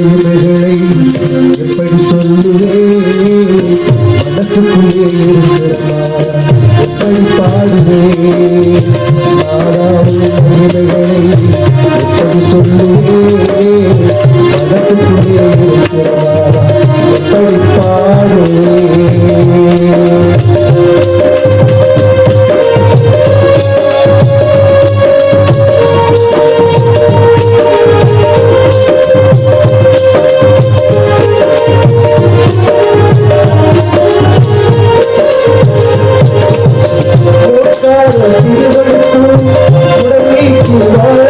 உண்மைகளை எப்படி சொல்லுவேன் மனசுக்குள்ளே Lord.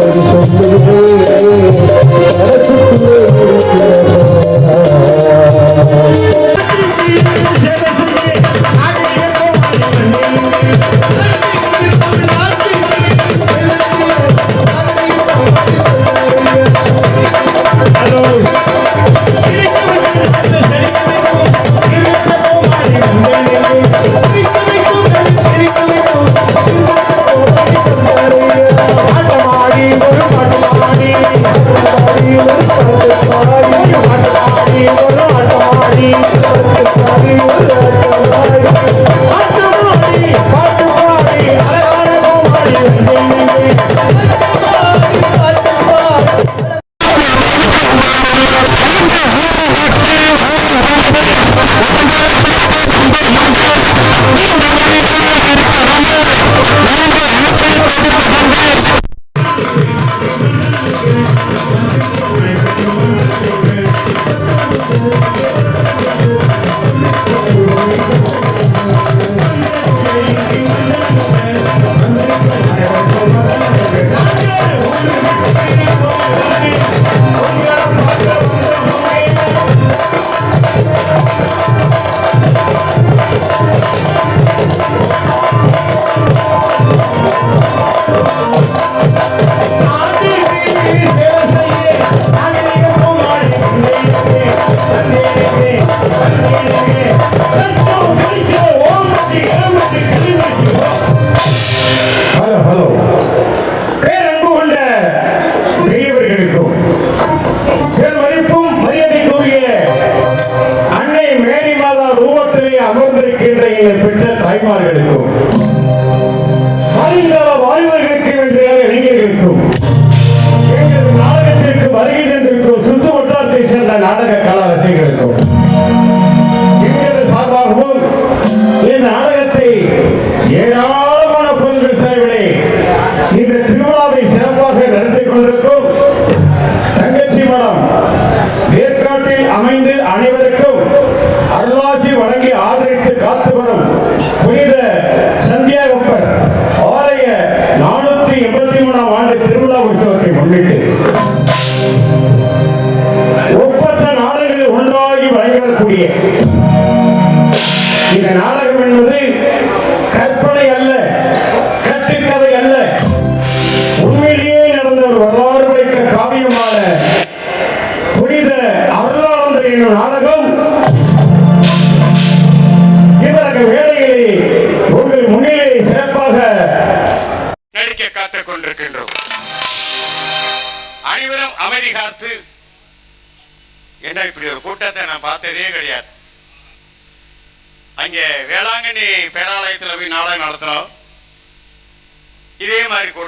Thank you so much.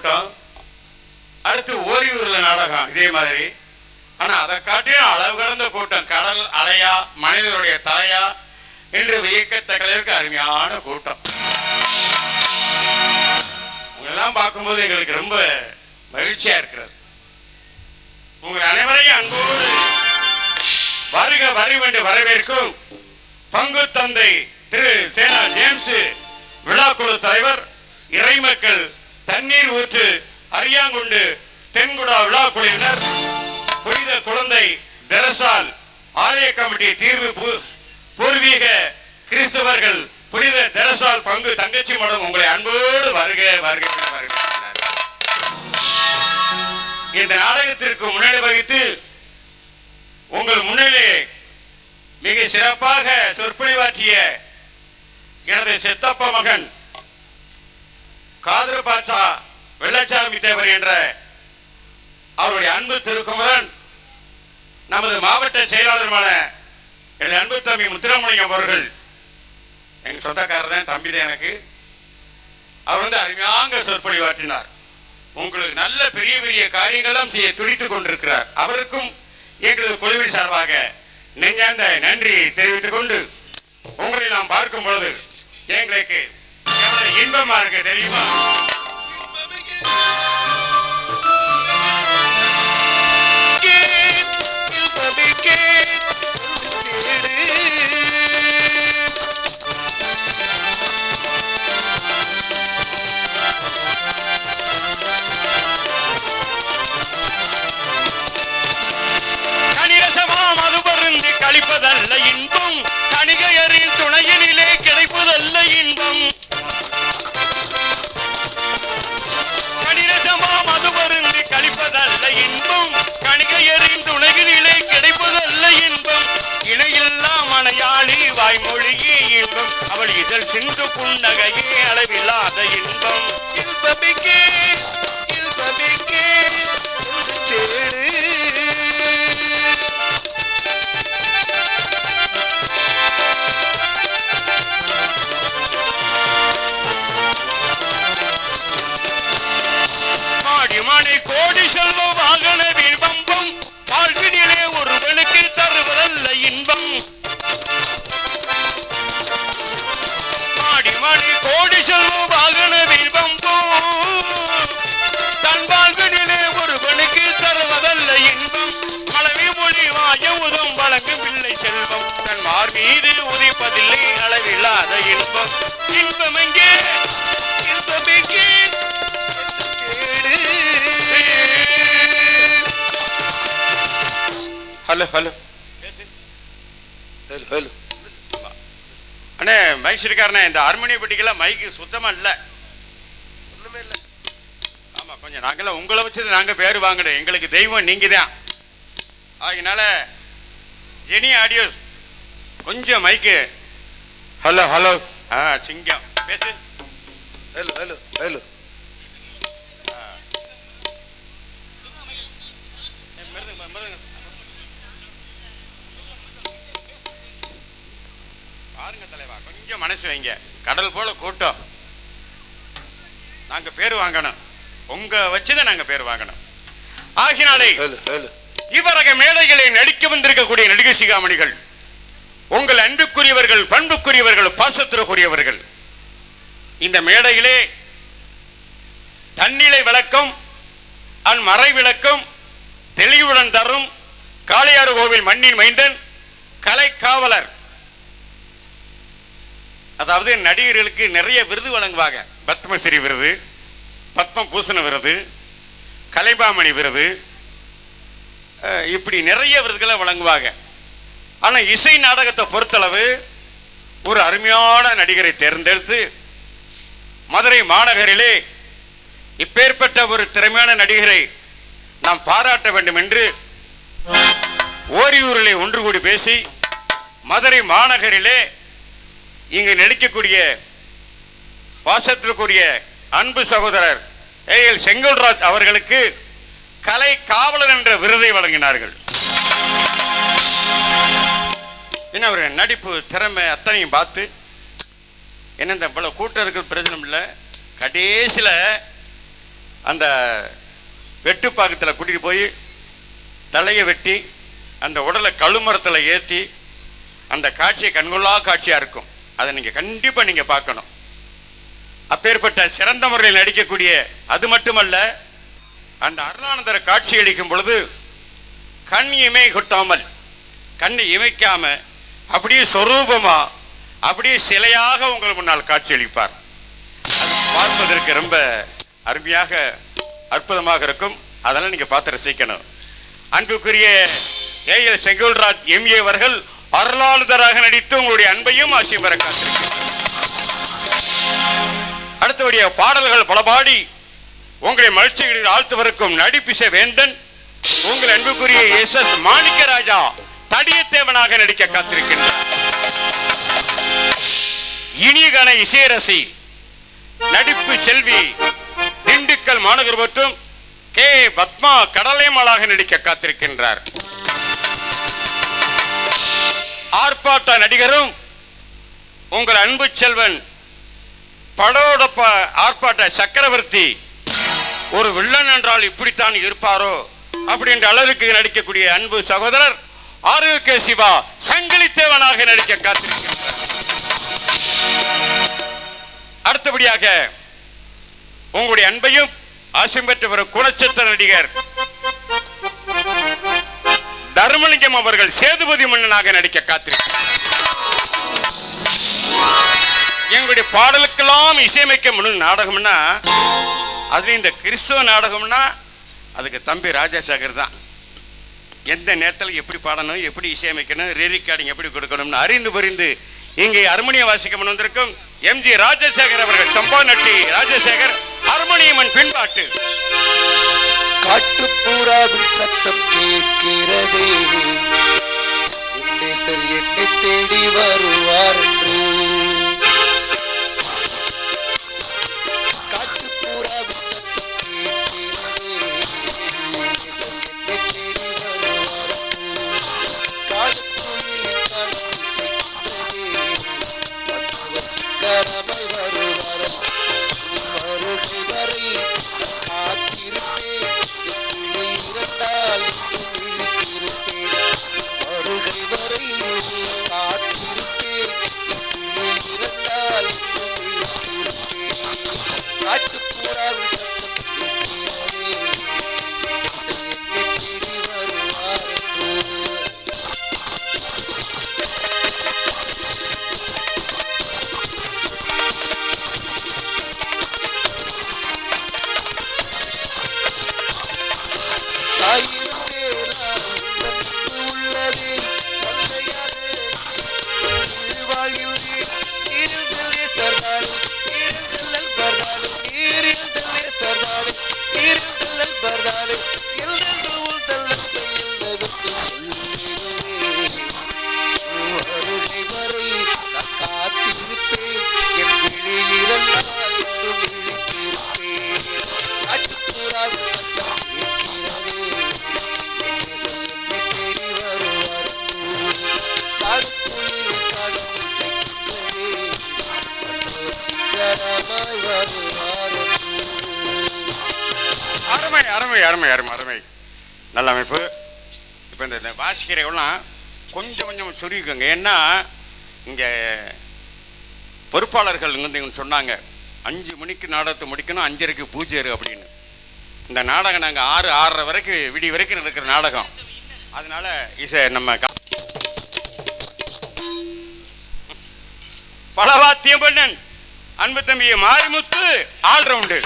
கூட்டம் அடுத்து ஓரியூர்ல நாடகம் இதே மாதிரி. ஆனா அதை காட்டிலும் அளவு கடந்த கூட்டம் கடல் அலையா மனிதனுடைய தலையா என்று வியக்கத்தக்கதற்கு அருமையான கூட்டம். உங்களெல்லாம் பார்க்கும்போது எங்களுக்கு ரொம்ப மகிழ்ச்சியா இருக்கிறது. உங்கள் அனைவரையும் அன்போடு வருக வருவென்று வரவேற்கும் பங்கு தந்தை திரு சேனா ஜேம்ஸ் விழாக்குழு தலைவர் இறைமக்கள் தண்ணீர் ஊற்று அரியாங்குண்டு தென்குடா விழாக்குழுவினர் புனித குழந்தை தெரசால் ஆலய கமிட்டி தீர்வு பூ- பூர்வீக கிறிஸ்தவர்கள் புனித தெரசால் பங்கு தங்கச்சி மடம் உங்களை அன்போடு வருக வருக என இந்த நாடகத்திற்கு முன்னிலை வகித்து உங்கள் முன்னிலே மிக சிறப்பாக சொற்பொழிவாற்றிய எனது சித்தப்ப மகன் காதர் பாட்சா வெள்ளச்சாமி தேவர் என்ற அவருடைய அன்பு திருக்குமரன் நமது மாவட்ட செயலாளருமான எனது அன்பு தம்பி முத்துராமலிங்கம் அவர்கள் எங்க சொந்தக்காரர் தான் தம்பி தான் எனக்கு. அவர் வந்து அருமையாக சொற்பொழிவாற்றினார் உங்களுக்கு நல்ல பெரிய பெரிய காரியங்களும் செய்ய துடித்துக் கொண்டிருக்கிறார். அவருக்கும் எங்களது குழுவின் சார்பாக நெஞ்சாந்த நன்றியை தெரிவித்துக் கொண்டு உங்களை நாம் பார்க்கும் பொழுது எங்களுக்கு இன்பமா இருக்கு தெரியுமா? இன்பம். அவள் இதழ் சிந்து புன்னகையே அளவில்லாத இன்பம். இன்பமிக்க வாயமுதும் வழங்கவில்லை செல்வம். தன் மார் மீது உதிப்பதில்லை அளவில்லாத இன்பம். இன்பம் எங்கே? இன்பம் எங்கே? Hello hello. Hello hello. அண்ணே மைக் இருக்காருண்ணே இந்த ஹார்மோனிய பெட்டிக்கெல்லாம் மைக்கு சுத்தமா இல்ல. ஒண்ணுமே இல்லை. ஆமா கொஞ்சம் நாங்கெல்லாம் உங்களை வச்சது நாங்க பேர் வாங்கணும் எங்களுக்கு தெய்வம் நீங்க தான் அதனால ஜெனி ஆடியோஸ் கொஞ்சம் மைக்கு ஹலோ ஹலோ ஆ சிங்கம். பேசு. Hello hello hello. பாருங்க. தலைவா கொஞ்சம் மனசு வைங்க. கடல் போல கூட்டம். நாங்க பேர் வாங்கணும். உங்க வச்சுதான் நாங்க பேர் வாங்கணும். ஆகினாலே. இவரக மேடைகளை நடிக்க வந்திருக்கக்கூடிய நடிகை சிகாமணிகள் உங்கள் அன்புக்குரியவர்கள் பண்புக்குரியவர்கள் பாசத்திற்குரியவர்கள் இந்த மேடையிலே தன்னிலை விளக்கம் அன் மறை விளக்கம் தெளிவுடன் தரும் காளையாறு கோவில் மண்ணின் மைந்தன் கலை காவலர் அதாவது நடிகர்களுக்கு நிறைய விருது வழங்குவாங்க. பத்மஸ்ரீ விருது பத்மபூஷண விருது கலைபாமணி விருது இப்படி நிறைய விருதுகளை வழங்குவாங்க. ஆனால் இசை நாடகத்தை பொறுத்தளவு ஒரு அருமையான நடிகரை தேர்ந்தெடுத்து மதுரை மாநகரிலே இப்பேற்பட்ட ஒரு திறமையான நடிகரை நாம் பாராட்ட வேண்டும் என்று ஓரியூரிலே ஒன்று கூடி பேசி மதுரை மாநகரிலே இங்கு நடிக்கக்கூடிய பாசத்திற்குரிய அன்பு சகோதரர் ஏஎல் செங்கல்ராஜ் அவர்களுக்கு கலை காவலர் என்ற விருதை வழங்கினார்கள். என்ன ஒரு நடிப்பு திறமை அத்தனையும் பார்த்து என்ன இந்த இவ்வளோ கூட்டம் இருக்கிற பிரச்சனை இல்லை. கடைசியில் அந்த வெட்டுப்பாக்கத்தில் கூட்டிகிட்டு போய் தலையை வெட்டி அந்த உடலை கழுமரத்தில் ஏற்றி அந்த காட்சியை கண்கொள்ளா காட்சியாக இருக்கும். அதை நீங்கள் கண்டிப்பாக நீங்கள் பார்க்கணும். அப்பேற்பட்ட சிறந்த முறையில் நடிக்கக்கூடிய அது மட்டுமல்ல காட்சி அளிக்கும் பொழுது கண் இமை கொட்டாமல் கண்ணை இமைக்காம அப்படியே சொரூபமாக அப்படியே சிலையாக உங்கள் முன்னால் காட்சி அளிப்பார். பார்ப்பதற்கு ரொம்ப அருமையாக அற்புதமாக இருக்கும். அதெல்லாம் நீங்க பார்த்து ரசிக்கணும். அன்புக்குரிய ஏஎல் செங்கோல்ராஜ் எம்ஏ அவர்கள் அருளாளுதராக நடித்து உங்களுடைய அன்பையும் ஆசையும் பெற அடுத்தபடியாக பாடல்கள் பல பாடி உங்களை மகிழ்ச்சிகளில் ஆழ்த்துவருக்கும் நடிப்பிச வேந்தன் உங்கள் அன்புக்குரிய எஸ் எஸ் மாணிக்கராஜா தடியத்தேவனாக நடிக்க காத்திருக்கின்றார். இனியகன இசையரசி நடிப்பு செல்வி திண்டுக்கல் மாநகர் மற்றும் கே. பத்மா கடலைமலாக நடிக்க காத்திருக்கின்றார். ஆர்ப்பாட்ட நடிகரும் உங்கள் அன்பு செல்வன் படோடப்ப ஆர்ப்பாட்ட சக்கரவர்த்தி ஒரு வில்லன் என்றால் இப்படித்தான் இருப்பாரோ அப்படின்ற அளவுக்கு நடிக்கக்கூடிய அன்பு சகோதரர் ஆரோக்கிய சிவா சங்கிலித்தேவனாக நடிக்க காத்திருக்கின்றார் அடுத்தபடியாக உங்களுடைய அன்பையும் ஆசியம் பெற்று வரும் குணச்சித்திர நடிகர் தர்மலிங்கம் அவர்கள் சேதுபதி மன்னனாக நடிக்க காத்திருக்கிறார். எங்களுடைய பாடலுக்கெல்லாம் இசையமைக்க முடியும் நாடகம்னா அதுலேயும் இந்த கிறிஸ்துவ நாடகம்னா அதுக்கு தம்பி ராஜாசேகர் தான். எந்த நேரத்தில் எப்படி பாடணும் எப்படி இசையமைக்கணும் ரெரிக்கார்டிங் எப்படி கொடுக்கணும்னு அறிந்து புரிந்து இங்கே அருமணியம் வாசிக்க முன் வந்திருக்கும் எம்ஜி ராஜசேகர் அவர்கள் சம்பா நட்டி ராஜசேகர் அருமணியம்மன் பின்பாட்டு. காட்டுப்புறாவின் சத்தம் கேட்கிறதே. தேடி வருவார். என்று வாசிக்கிறவெல்லாம் கொஞ்சம் கொஞ்சம் சுருக்கிக்கோங்க ஏன்னா இங்கே பொறுப்பாளர்கள் வந்து இவங்க சொன்னாங்க அஞ்சு மணிக்கு நாடகத்தை முடிக்கணும் அஞ்சரைக்கு பூஜை அப்படின்னு. இந்த நாடகம் நாங்கள் ஆறு ஆறரை வரைக்கும் விடி வரைக்கும் நடக்கிற நாடகம். அதனால இசை நம்ம பலவாத்தியம் பண்ணன் அன்பு தம்பி மாரிமுத்து ஆல்ரவுண்டு.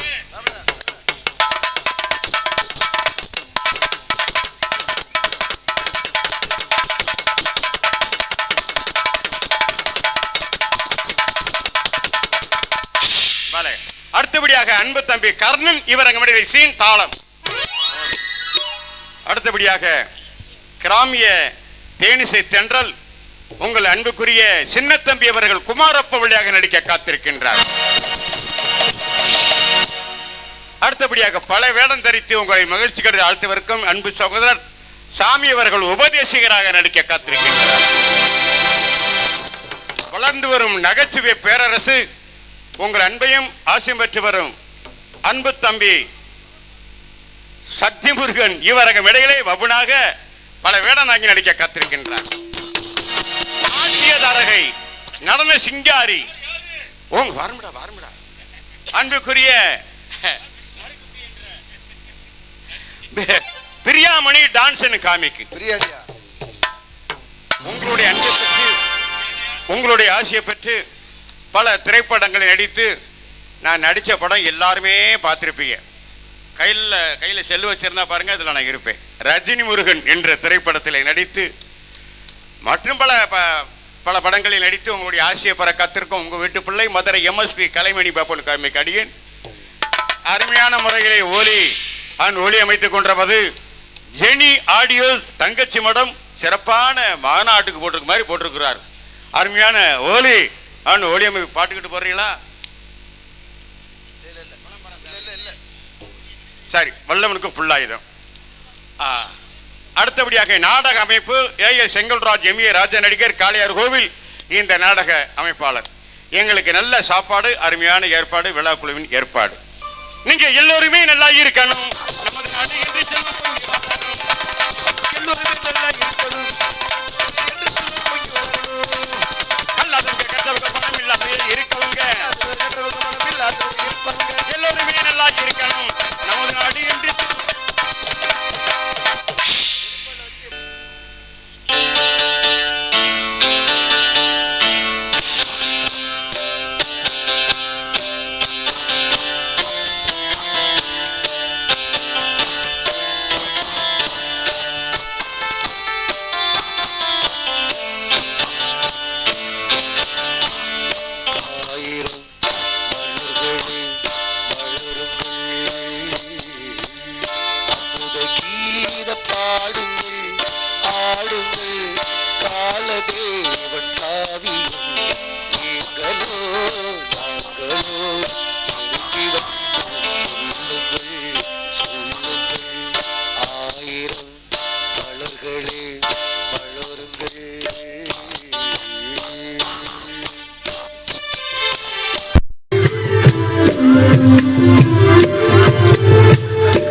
அடுத்தபடியாக அன்பு தம்பி கர்ணன் இவர் அங்க சீன் தாளம். அடுத்தபடியாக கிராமிய தேனிசை தென்றல் உங்கள் அன்புக்குரிய சின்னத்தம்பி அவர்கள் குமாரப்ப வழியாக நடிக்க காத்திருக்கின்றார். அடுத்தபடியாக பல வேடம் தரித்து உங்களை மகிழ்ச்சி கடை ஆழ்த்தவருக்கும் அன்பு சகோதரர் சாமி அவர்கள் உபதேசிகராக நடிக்க காத்திருக்கின்றார். வளர்ந்து வரும் நகைச்சுவை பேரரசு உங்கள் அன்பையும் ஆசையும் பெற்று வரும் அன்பு தம்பி சக்தி முருகன் இவரகம் இடையிலே வபுனாக பல வேடனாகி நடிக்க காத்திருக்கின்றார். நாட்டிய தாரகை நடன சிங்காரி. ஓங்க வரமுடா வரமுடா அன்புக்குரிய பிரியாமணி டான்ஸ் காமிக்கு. உங்களுடைய அன்பை பெற்று உங்களுடைய ஆசையை பெற்று பல திரைப்படங்களை நடித்து நான் நடித்த படம் எல்லாருமே பார்த்துருப்பீங்க. கையில் கையில் செல்லு வச்சிருந்தா பாருங்கள் அதில் நான் இருப்பேன். ரஜினி முருகன் என்ற திரைப்படத்தில் நடித்து மற்றும் பல ப- பல படங்களில் நடித்து உங்களுடைய ஆசையை பெற கத்திருக்கும் உங்கள் வீட்டு பிள்ளை மதுரை எம்எஸ்பி கலைமணி பாப்பன் காமிக்கு கடியன். அருமையான முறையிலே ஒலி அன் ஒலி அமைத்துக் கொண்டிருப்பது ஜெனி ஆடியோ தங்கச்சி மடம் சிறப்பான மாநாட்டுக்கு போட்டிருக்க மாதிரி போட்டிருக்கிறார். அருமையான ஓலி ஒலி அமைப்பு பாட்டுக்கிட்டு போடுறீங்களா சரி வல்லவனுக்கு புல்லாயுதம். அடுத்தபடியாக நாடக அமைப்பு ஏ. S செங்கல்ராஜ் M. ஏ. ராஜா நடிகர் காளையார் கோவில் இந்த நாடக அமைப்பாளர். எங்களுக்கு நல்ல சாப்பாடு அருமையான ஏற்பாடு விழா குழுவின் ஏற்பாடு. நீங்க எல்லோருமே நல்லா இருக்கணும். நமது நாடு என்று செல்வம் பொங்கி வரணும். இல்லாத கெட்டவங்க பணம் இல்லாமையில இருக்கவங்க. எல்லோரும் நல்லா இருக்கணும் நமது நாடு என்று Thank you.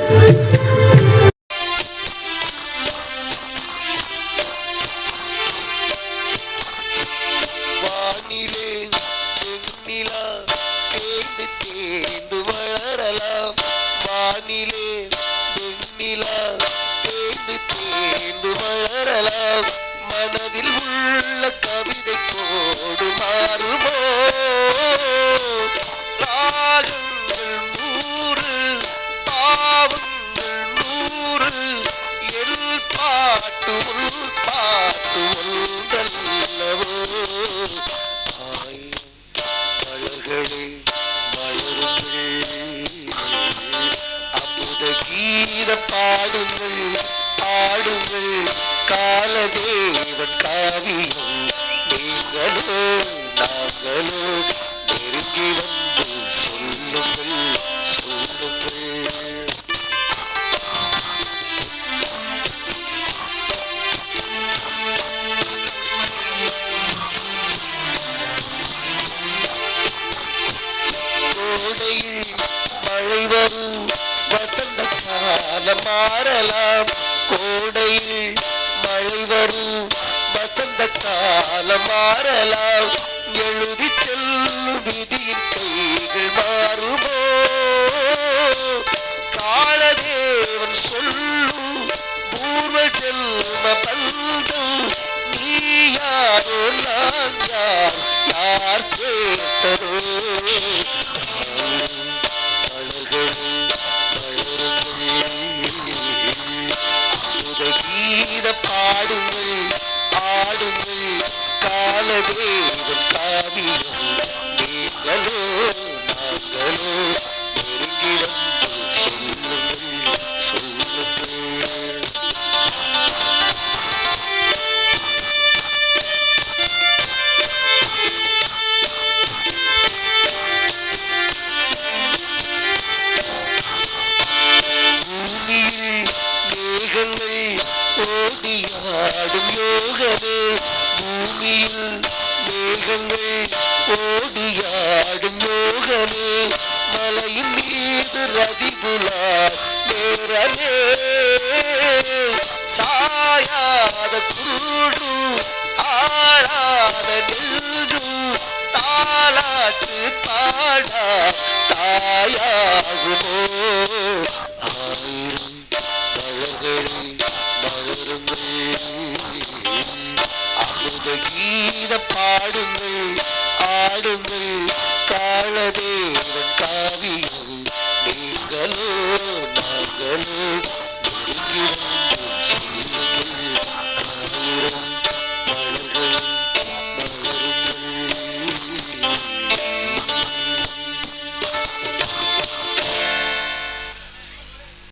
மாறலாம் கோடையில் மழை வரும். வசந்த காலம் மாறலாம். எழுதி செல்லும் விதியின் கைகள் மாறுமோ? காலதேவன் சொல்லும் பூர்வ ஜென்ம பந்தம் நீ யாரோ நான் யார் யார் கேட்டதோ? Yeah.